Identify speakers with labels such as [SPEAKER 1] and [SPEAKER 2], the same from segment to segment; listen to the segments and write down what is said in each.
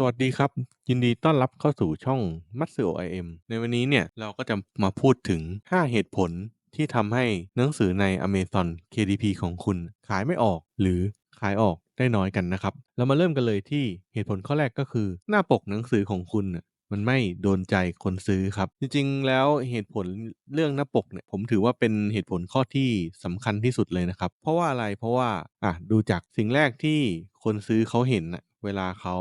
[SPEAKER 1] สวัสดีครับ ยินดีต้อนรับเข้าสู่ช่อง m a t s u o IM ในวันนี้เนี่ย เราก็จะมาพูดถึง 5 เหตุผลที่ทำให้หนังสือใน Amazon KDP ของคุณขายไม่ออกหรือขายออกได้น้อยกันนะครับ เรามาเริ่มกันเลยที่เหตุผลข้อแรกก็คือ หน้าปกหนังสือของคุณมันไม่โดนใจคนซื้อครับ จริงๆ แล้วเหตุผลเรื่องหน้าปกเนี่ยผมถือว่าเป็นเหตุผลข้อที่สำคัญที่สุดเลยนะครับ เพราะว่าอะไรเพราะว่าอะดูจากสิ่งแรกที่คนซื้อเขาเห็นน่ะ เวลาเขา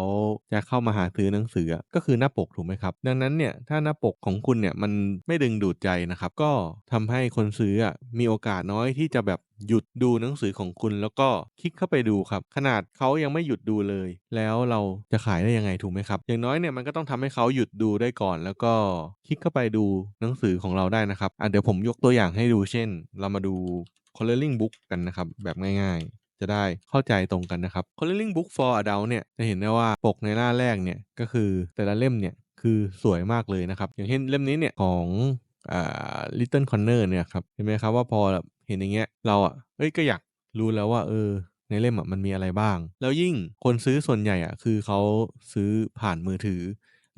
[SPEAKER 1] จะเข้ามาหาซื้อหนังสือก็คือหน้าปกถูกไหมครับ ดังนั้นเนี่ยถ้าหน้าปกของคุณเนี่ยมันไม่ดึงดูดใจนะครับ ก็ทำให้คนซื้ออะมีโอกาสน้อยที่จะแบบหยุดดูหนังสือของคุณแล้วก็คลิกเข้าไปดูครับ ขนาดเขายังไม่หยุดดูเลย แล้วเราจะขายได้ยังไงถูกไหมครับ อย่างน้อยเนี่ยมันก็ต้องทำให้เขาหยุดดูได้ก่อน แล้วก็คลิกเข้าไปดูหนังสือของเราได้นะครับอะเดี๋ยวผมยกตัวอย่างให้ดูเช่น เรามาดู coloring book กันนะครับแบบง่าย ๆ จะได้เข้าใจตรงกันนะครับ coloring book for adult เนี่ยจะเห็นได้ว่าปกในหน้าแรกเนี่ยก็คือแต่ละเล่มเนี่ยคือสวยมากเลยนะครับ อย่างเช่นเล่มนี้เนี่ยของอ่า Little Corner เนี่ยครับเห็นไหมครับว่าพอเห็นอย่างเงี้ยเราอะเอ้ยก็อยากรู้แล้วว่าเออในเล่มอะมันมีอะไรบ้าง แล้วยิ่งคนซื้อส่วนใหญ่อะคือเขาซื้อผ่านมือถือ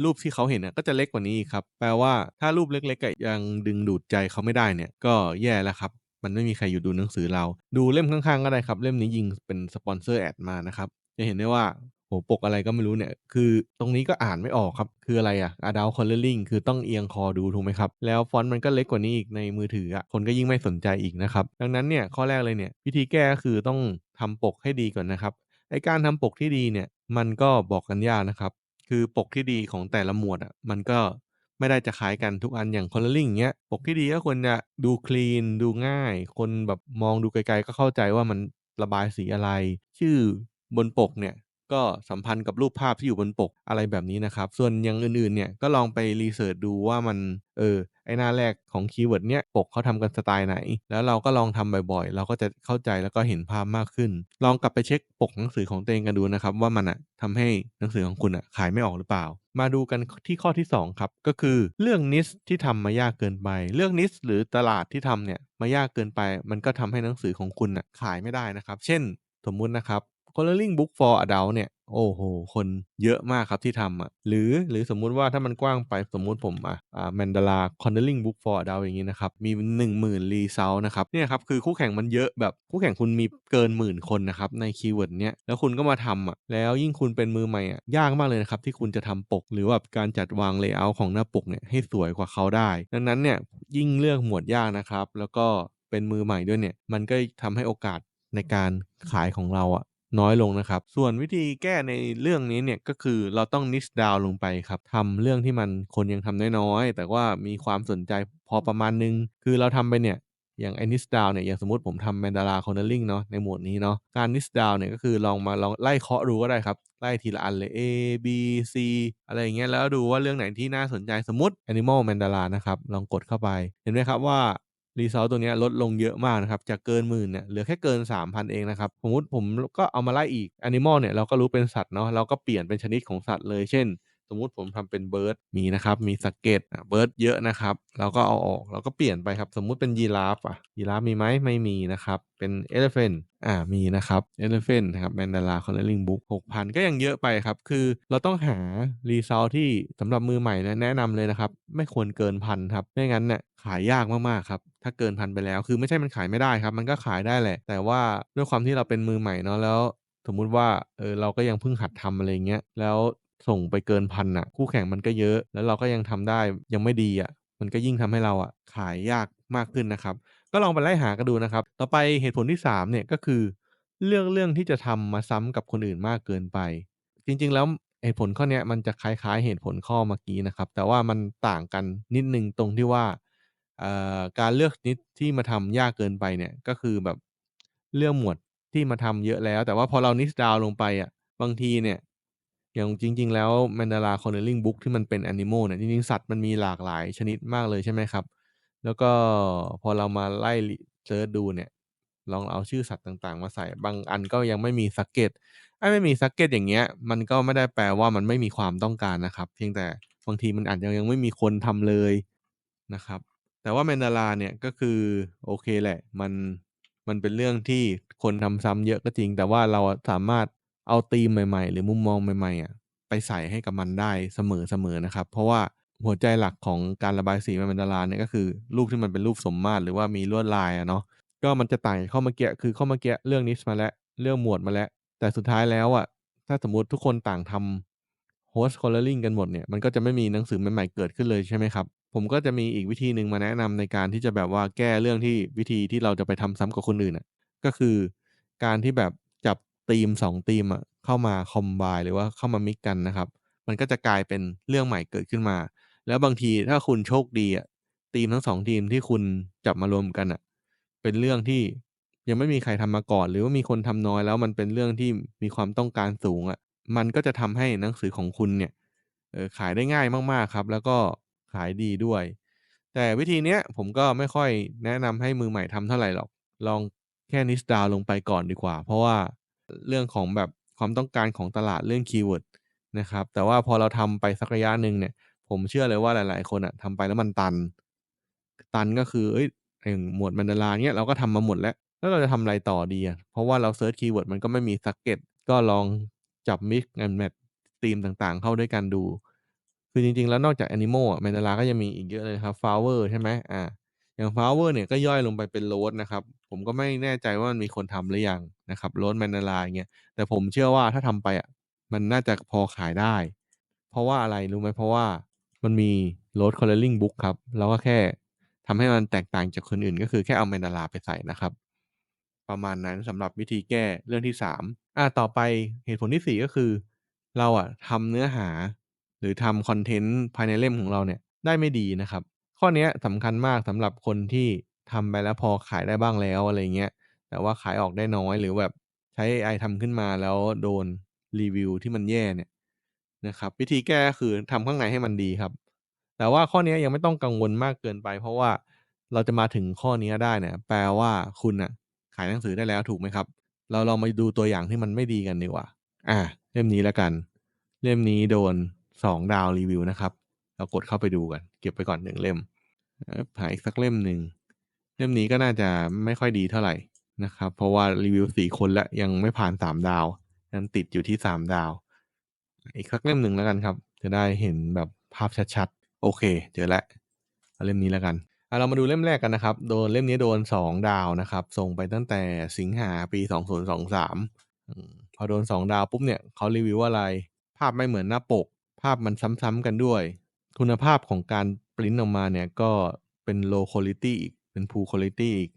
[SPEAKER 1] รูปที่เขาเห็นอะก็จะเล็กกว่านี้ครับ แปลว่าถ้ารูปเล็กๆยังดึงดูดใจเขาไม่ได้เนี่ยก็แย่แล้วครับ มันไม่มีใครอยู่ดูหนังสือเรา ดูเล่มข้างๆก็ได้ครับ เล่มนี้ยิงเป็นสปอนเซอร์แอดมานะครับ จะเห็นได้ว่าโหปกอะไรก็ไม่รู้เนี่ย คือตรงนี้ก็อ่านไม่ออกครับ คืออะไรอะ adult coloring คือต้องเอียงคอดูถูกไหมครับ แล้วฟอนต์มันก็เล็กกว่านี้อีกในมือถืออะคนก็ยิ่งไม่สนใจอีกนะครับ ดังนั้นเนี่ยข้อแรกเลยเนี่ยวิธีแก้ก็คือต้องทำปกให้ดีก่อนนะครับไอการทำปกที่ดีเนี่ยมันก็บอกกันยากนะครับ คือปกที่ดีของแต่ละหมวดอะมันก็ ไม่ได้จะขายกันทุกอันอย่าง coloring เงี้ยปกที่ดีก็ควรจะดูคลีนดูง่าย คนแบบมองดูไกลๆก็เข้าใจว่ามันระบายสีอะไร ชื่อบนปกเนี่ยก็สัมพันธ์กับรูปภาพที่อยู่บนปกอะไรแบบนี้นะครับ ส่วนอย่างอื่นๆเนี่ยก็ลองไปรีเสิร์ชดูว่ามันเออ ไอหน้าแรกของคีย์เวิร์ดเนี้ยปกเขาทำกันสไตล์ไหน แล้วเราก็ลองทำบ่อยๆ เราก็จะเข้าใจแล้วก็เห็นภาพมากขึ้น ลองกลับไปเช็คปกหนังสือของตัวเองกันดูนะครับ ว่ามันอะทำให้หนังสือของคุณอะขายไม่ออกหรือเปล่า มาดูกันที่ข้อที่ 2 ครับ ก็คือเรื่องนิสที่ทำมายากเกินไป เรื่องนิสหรือตลาดที่ทำเนี่ยมายากเกินไป มันก็ทำให้หนังสือของคุณอะขายไม่ได้นะครับ เช่น สมมุตินะครับ coloring book for adult เนี่ย โอ้โห คนเยอะมากครับที่ทำอะหรือหรือสมมุติว่าถ้ามันกว้างไปสมมุติผมอะอ่า Mandala coloring book for adult อย่างนี้นะครับ มี 10,000 รีเซลนะครับ เนี่ยครับ คือคู่แข่งมันเยอะแบบคู่แข่งคุณมีเกินหมื่นคนนะครับ ในคีย์เวิร์ดเนี้ย แล้วคุณก็มาทำอะ แล้วยิ่งคุณเป็นมือใหม่อะ ยากมากเลยนะครับ ที่คุณจะทำปก หรือว่าการจัดวางเลเยอร์ของหน้าปกเนี่ยให้สวยกว่าเขาได้ ดังนั้นเนี่ยยิ่งเลือกหมวดยากนะครับ แล้วก็เป็นมือใหม่ด้วยเนี่ย มันก็ทำให้โอกาสในการขายของเราอะ น้อยลงนะครับ ส่วนวิธีแก้ในเรื่องนี้เนี่ยก็คือเราต้องนิสดาวลงไปครับทำเรื่องที่มันคนยังทำน้อยๆ แต่ว่ามีความสนใจพอประมาณนึง คือเราทำไปเนี่ยอย่างไอ้นิสดาวเนี่ยอย่างสมมติผมทำแมนดาราคอนเนอร์ลิงเนาะในหมวดนี้เนาะการนิสดาวเนี่ยก็คือลองมาลองไล่เคาะดูก็ได้ครับ ไล่ทีละอันเลย A B C อะไรอย่างเงี้ยแล้วดูว่าเรื่องไหนที่น่าสนใจสมมติ Animal Mandala นะครับ ลองกดเข้าไป เห็นไหมครับว่า รีซอสตัวนี้ลดลงเยอะมากนะครับ จากเกินหมื่นเนี่ยเหลือแค่เกิน 3,000 เองนะครับ สมมติผมก็เอามาไล่อีกแอนิมอลเนี่ยเราก็รู้เป็นสัตว์เนาะเราก็เปลี่ยนเป็นชนิดของสัตว์เลยเช่น สมมุติผมทำเป็นเบิร์ดมีนะครับ มีสเก็ตเบิร์ดเยอะนะครับ เราก็เอาออกเราก็เปลี่ยนไปครับ สมมุติเป็นยีราฟอะยีราฟมีไหมไม่มีนะครับ เป็นเอเลฟเฟนอ่ามีนะครับเอเลฟเฟนนะครับแมนดาราคอนเนอร์ลิงบุ๊กหกพันก็ยังเยอะไปครับ คือเราต้องหารีซอสที่สำหรับมือใหม่นะแนะนำเลยนะครับ ไม่ควรเกินพันครับไม่งั้นเนี่ยขายยากมากๆครับถ้าเกินพันไปแล้วคือไม่ใช่มันขายไม่ได้ครับ มันก็ขายได้แหละ แต่ว่าด้วยความที่เราเป็นมือใหม่เนาะแล้ว สมมุติว่าเออเราก็ยังเพิ่งหัดทำอะไรเงี้ยแล้ว ส่งไปเกินพันอะคู่แข่งมันก็เยอะ แล้วเราก็ยังทำได้ยังไม่ดีอะมันก็ยิ่งทำให้เราอะขายยากมากขึ้นนะครับ ก็ลองไปไล่หากันดูนะครับ ต่อไปเหตุผลที่3เนี่ยก็คือเรื่องเรื่องที่จะทำมาซ้ำกับคนอื่นมากเกินไป จริงๆแล้วเหตุผลข้อนี้มันจะคล้ายๆเหตุผลข้อเมื่อกี้นะครับ แต่ว่ามันต่างกันนิดนึงตรงที่ว่าการเลือกนิดที่มาทำยากเกินไปเนี่ยก็คือแบบเลือกหมวดที่มาทำเยอะแล้ว แต่ว่าพอเรานิสดาวลงไปอะบางทีเนี่ย อย่างจริง ๆ แล้ว Mandala Coloring Book ที่มันเป็น Animal เนี่ย จริง ๆ สัตว์มันมีหลากหลายชนิดมากเลยใช่ไหมครับ แล้วก็พอเรามาไล่เซิร์ชดูเนี่ย ลองเอาชื่อสัตว์ต่าง ๆ มาใส่ บางอันก็ยังไม่มีสักเก็ตไอ้ไม่มีสักเก็ตอย่างเงี้ย มันก็ไม่ได้แปลว่ามันไม่มีความต้องการนะครับ เพียงแต่บางทีมันอาจจะยังไม่มีคนทำเลยนะครับ แต่ว่า Mandala เนี่ยก็คือโอเคแหละ มัน มันเป็นเรื่องที่คนทำซ้ำเยอะก็จริง แต่ว่าเราสามารถ เอาธีมใหม่ๆ หรือมุมมองใหม่ๆอะไปใส่ให้กับมันได้เสมอๆนะครับ เพราะว่าหัวใจหลักของการระบายสีใน Mandala เนี่ยก็คือ รูปที่มันเป็นรูปสมมาตรหรือว่ามีลวดลายอะเนาะก็มันจะต่างจากข้อเมื่อกี้คือข้อเมื่อกี้เลือก Niche มาแล้วเลือกหมวดมาแล้ว แต่สุดท้ายแล้วอะถ้าสมมติทุกคนต่างทำ Host Coloring กันหมดเนี่ยมันก็จะไม่มีหนังสือใหม่ๆเกิดขึ้นเลยใช่ไหมครับ ผมก็จะมีอีกวิธีหนึ่งมาแนะนำในการที่จะแบบว่าแก้เรื่องที่วิธีที่เราจะไปทำซ้ำกับคนอื่นอะก็คือการที่แบบ จับธีม2ธีมอะเข้ามา combine หรือว่าเข้ามามิกกันนะครับ มันก็จะกลายเป็นเรื่องใหม่เกิดขึ้นมา แล้วบางทีถ้าคุณโชคดีอะธีมทั้ง2ธีมที่คุณจับมารวมกันน่ะ เป็นเรื่องที่ยังไม่มีใครทำมาก่อน หรือว่ามีคนทำน้อยแล้วมันเป็นเรื่องที่มีความต้องการสูงอะมันก็จะทำให้หนังสือของคุณเนี่ยขายได้ง่ายมากๆครับ แล้วก็ขายดีด้วย แต่วิธีเนี้ยผมก็ไม่ค่อยแนะนำให้มือใหม่ทำเท่าไหร่หรอก ลองแค่ Niche down ลงไปก่อนดีกว่า เพราะว่า เรื่องของแบบความต้องการของตลาดเรื่องคีย์เวิร์ดนะครับ แต่ว่าพอเราทำไปสักระยะหนึ่งเนี่ย ผมเชื่อเลยว่าหลาย ๆ คนอะทำไปแล้วมันตัน ตันก็คือเฮ้ยอย่างหมวด Mandala เงี้ยเราก็ทำมาหมดแล้ว แล้วเราจะทำอะไรต่อดีอะเพราะว่าเราเซิร์ชคีย์เวิร์ดมันก็ไม่มี Target ก็ลองจับ Mix and Match ธีมต่างๆ เข้าด้วยกันดู คือจริง ๆ แล้วนอกจาก Animal อะ Mandala ก็ยังมีอีกเยอะเลยครับ Flower ใช่ไหมอ่า อย่าง Flower เนี่ยก็ย่อยลงไปเป็น Rose นะครับ ผมก็ไม่แน่ใจว่ามันมีคนทำหรือยังนะครับ Rose Mandala อย่าเงี้ยแต่ผมเชื่อว่าถ้าทำไปอะมันน่าจะพอขายได้ เพราะว่าอะไรรู้ไหม?เพราะว่ามันมี Rose Coloring Book ครับ เราก็แค่ทำให้มันแตกต่างจากคนอื่น ก็คือแค่เอา Mandala ไปใส่นะครับ ประมาณนั้นสำหรับวิธีแก้เรื่องที่3อ่าต่อไปเหตุผลที่ 4 ก็คือ เราอะทำเนื้อหา หรือทำคอนเทนต์ภายในเล่มของเราเนี่ยได้ไม่ดีนะครับ ข้อเนี้ยสำคัญมากสำหรับคนที่ทำไปแล้วพอขายได้บ้างแล้ว อะไรเงี้ย แต่ว่าขายออกได้น้อย หรือแบบใช้เอไอทำขึ้นมาแล้วโดนรีวิวที่มันแย่เนี่ยนะครับ วิธีแก้ก็คือทำข้างในให้มันดีครับ แต่ว่าข้อเนี้ยยังไม่ต้องกังวลมากเกินไป เพราะว่าเราจะมาถึงข้อเนี้ยได้เนี่ย แปลว่าคุณน่ะขายหนังสือได้แล้วถูกไหมครับ?เราลองมาดูตัวอย่างที่มันไม่ดีกันดีกว่า อ่าเล่มนี้แล้วกัน เล่มนี้โดน2ดาวรีวิวนะครับ เรากดเข้าไปดูกัน เก็บไว้ก่อน1เล่มเอิบหาอีกสักเล่มหนึ่งเล่มนี้ก็น่าจะไม่ค่อยดีเท่าไหร่นะครับ เพราะว่ารีวิว4คนแล้วยังไม่ผ่าน3ดาวยังติดอยู่ที่3ดาว อีกสักเล่มหนึ่งแล้วกันครับ จะได้เห็นแบบภาพชัดๆ โอเค เจอแล้วเอาเล่มนี้แล้วกันอาเรามาดูเล่มแรกกันนะครับ โดนเล่มนี้โดน 2 ดาวนะครับ ส่งไปตั้งแต่สิงหาปี 2023อืมพอโดน 2 ดาวปุ๊บเนี่ยเขารีวิวว่าอะไร?ภาพไม่เหมือนหน้าปก ภาพมันซ้ำๆกันด้วย คุณภาพของการพรินต์ออกมาเนี่ย ก็เป็น low quality อีก เป็น poor quality อีก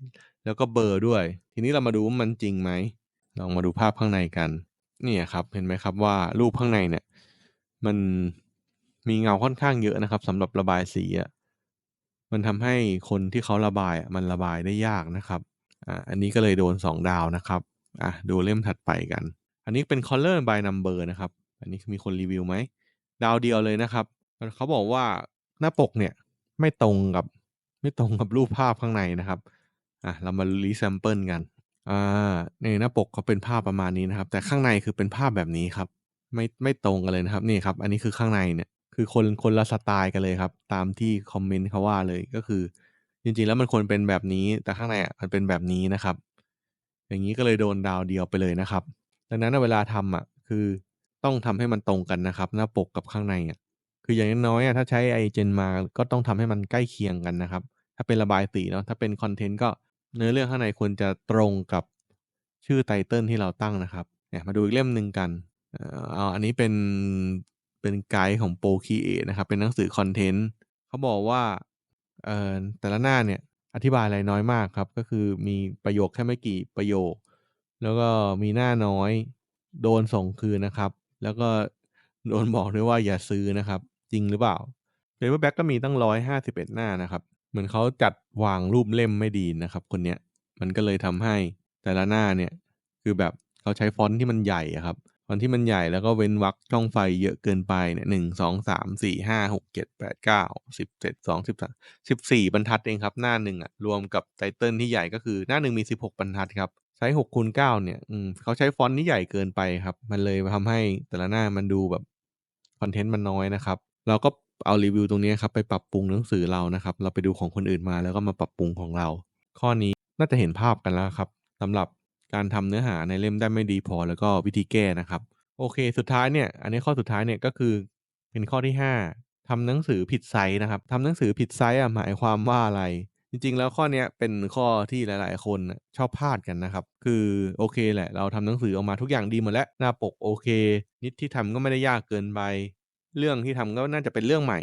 [SPEAKER 1] แล้วก็เบลอด้วย ทีนี้เรามาดูว่ามันจริงไหม?ลองมาดูภาพข้างในกัน เนี่ยครับ เห็นไหมครับว่ารูปข้างในเนี่ย มันมีเงาค่อนข้างเยอะนะครับสำหรับระบายสีอะมันทำให้คนที่เขาระบายอะมันระบายได้ยากนะครับ อ่า อันนี้ก็เลยโดน 2 ดาวนะครับ อ่าดูเล่มถัดไปกัน อันนี้เป็น Color by Number นะครับ อันนี้มีคนรีวิวไหม?ดาวเดียวเลยนะครับ เขาบอกว่าหน้าปกเนี่ยไม่ตรงกับไม่ตรงกับรูปภาพข้างในนะครับอาเรามา resample กันอานี่หน้าปกเขาเป็นภาพประมาณนี้นะครับ แต่ข้างในคือเป็นภาพแบบนี้ครับ ไม่ไม่ตรงกันเลยนะครับนี่ครับ อันนี้คือข้างในเนี่ยคือคนคนละสไตล์กันเลยครับ ตามที่คอมเมนต์เขาว่าเลยก็คือ จริงๆแล้วมันควรเป็นแบบนี้ แต่ข้างในอะมันเป็นแบบนี้นะครับ อย่างงี้ก็เลยโดนดาวเดียวไปเลยนะครับ ดังนั้นเวลาทำอะคือต้องทำให้มันตรงกันนะครับ หน้าปกกับข้างในอะ คืออย่างน้อยๆอะถ้าใช้ไอเจนมาก็ต้องทำให้มันใกล้เคียงกันนะครับ ถ้าเป็นระบายสีเนาะถ้าเป็นคอนเทนต์ก็เนื้อเรื่องข้างในควรจะตรงกับชื่อไตเติลที่เราตั้งนะครับเนี่ยมาดูอีกเล่มหนึ่งกันเอ่ออ่าอันนี้เป็นเป็นไกด์ของ Procreate นะครับ เป็นหนังสือคอนเทนต์เขาบอกว่าเอ่อแต่ละหน้าเนี่ยอธิบายอะไรน้อยมากครับ ก็คือมีประโยคแค่ไม่กี่ประโยค แล้วก็มีหน้าน้อยโดนส่งคืนนะครับ แล้วก็โดนบอกด้วยว่าอย่าซื้อนะครับ จริงหรือเปล่า? Paperback ก็มีตั้ง151หน้านะครับ เหมือนเขาจัดวางรูปเล่มไม่ดีนะครับ คนเนี้ยมันก็เลยทำให้แต่ละหน้าเนี่ยคือแบบเขาใช้ฟอนต์ที่มันใหญ่อะครับฟอนต์ที่มันใหญ่แล้วก็เว้นวรรคช่องไฟเยอะเกินไปเนี่ย1 2 3 4 5 6 7 8 9 10 11 12 13 14บเจ็ดสองสิบสิบสี่บรรทัดเองครับหน้าหนึ่งอะรวมกับไตเติลที่ใหญ่ก็คือหน้าหนึ่งมี16บหกบรรทัดครับไซซ์6คูณ9เนี่ยอืมเขาใช้ฟอนต์ที่ใหญ่เกินไปครับ มันเลยทำให้แต่ละหน้ามันดูแบบคอนเทนต์มันน้อยนะครับ เราก็เอารีวิวตรงนี้ครับไปปรับปรุงหนังสือเรานะครับ เราไปดูของคนอื่นมาแล้วก็มาปรับปรุงของเรา ข้อนี้น่าจะเห็นภาพกันแล้วครับสำหรับการทำเนื้อหาในเล่มได้ไม่ดีพอแล้วก็วิธีแก้นะครับ โอเค สุดท้ายเนี่ย อันนี้ข้อสุดท้ายเนี่ยก็คือเป็นข้อที่ 5ทำหนังสือผิดไซซ์นะครับทำหนังสือผิดไซซ์อะหมายความว่าอะไร?จริง ๆ แล้วข้อเนี้ยเป็นข้อที่หลาย ๆ คนชอบพลาดกันนะครับ คือโอเคแหละ เราทำหนังสือออกมาทุกอย่างดีหมดแล้วหน้าปกโอเค นิตที่ทำก็ไม่ได้ยากเกินไป เรื่องที่ทำก็น่าจะเป็นเรื่องใหม่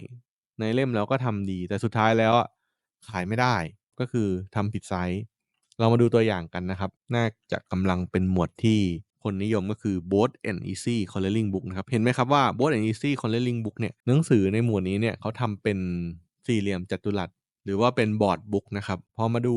[SPEAKER 1] ในเล่มเราก็ทำดี แต่สุดท้ายแล้วอะขายไม่ได้ ก็คือทำผิดไซซ์ เรามาดูตัวอย่างกันนะครับ น่าจะกำลังเป็นหมวดที่คนนิยมก็คือ Boat and Easy Coloring Book นะครับ เห็นไหมครับว่า Boat and Easy Coloring Book เนี่ยหนังสือในหมวดนี้เนี่ยเขาทำเป็นสี่เหลี่ยมจัตุรัส รือว่าเป็นบอร์ดบุ๊กนะครับพอมาดู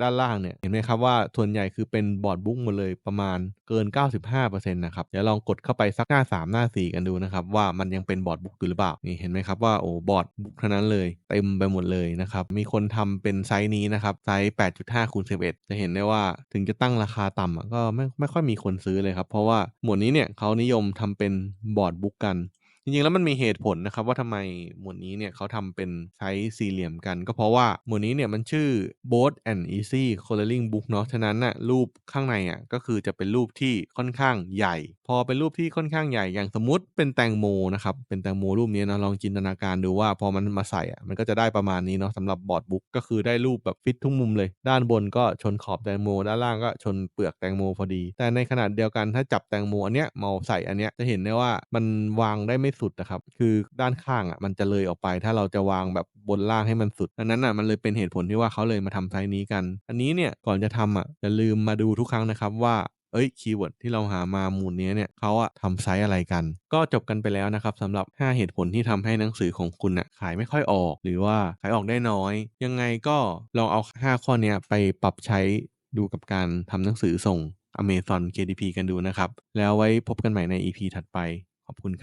[SPEAKER 1] ด้านล่างเนี่ยเห็นไหมครับว่าส่วนใหญ่คือเป็นบอร์ดบุ๊กหมดเลยประมาณเกิน 95%นะครับเดี๋ยวลองกดเข้าไปสักหน้า 3 หน้า 4 กันดูนะครับว่ามันยังเป็นบอร์ดบุ๊กอยู่หรือเปล่านี่เห็นไหมครับว่าโอ้บอร์ดบุ๊กทั้งนั้นเลยเต็มไปหมดเลยนะครับมีคนทำเป็นไซซ์นี้นะครับไซซ์8.5คูณ11 จะเห็นได้ว่าถึงจะตั้งราคาต่ำก็ไม่ไม่ค่อยมีคนซื้อเลยครับเพราะว่าหมวดนี้เนี่ยเขานิยมทำเป็นบอร์ดบุ๊กกัน จริงๆแล้วมันมีเหตุผลนะครับว่าทำไมหมวดนี้เนี่ยเขาทำเป็นใช้สี่เหลี่ยมกัน ก็เพราะว่าหมวดนี้เนี่ยมันชื่อ Broad and Easy Coloring Book เนาะฉะนั้นน่ะรูปข้างในอะก็คือจะเป็นรูปที่ค่อนข้างใหญ่ อเป็นรูปที่ค่อนข้างใหญ่อย่างสมมติเป็นแตงโมนะครับ เป็นแตงโมรูปนี้นะลองจินตนาการดูว่าพอมันมาใส่อะมันก็จะได้ประมาณนี้เนาะสำหรับบอร์ดบุ๊กก็คือได้รูปแบบฟิตทุกมุมเลย ด้านบนก็ชนขอบแตงโม ด้านล่างก็ชนเปลือกแตงโมพอดี แต่ในขณะเดียวกันถ้าจับแตงโมอันเนี้ยมาใส่อันเนี้ยจะเห็นได้ว่ามันวางได้ไม่สุดอะครับคือด้านข้างอะมันจะเลยออกไป ถ้าเราจะวางแบบบนล่างให้มันสุดดังนั้นน่ะมันเลยเป็นเหตุผลที่ว่าเขาเลยมาทำไซซ์นี้กัน อันนี้เนี่ยก่อนจะทำอะอย่าลืมมาดูทุกครั้งนะครับว่า เอ้ยคีย์เวิร์ดที่เราหามามูลนี้เนี่ยเขาอะทำไซส์อะไรกัน ก็จบกันไปแล้วนะครับสำหรับ 5 เหตุผลที่ทำให้หนังสือของคุณน่ะขายไม่ค่อยออก หรือว่าขายออกได้น้อย ยังไงก็ลองเอา 5 ข้อเนี้ยไปปรับใช้ดูกับการทำหนังสือส่ง Amazon KDP กันดูนะครับ แล้วไว้พบกันใหม่ใน EP ถัดไปขอบคุณครับ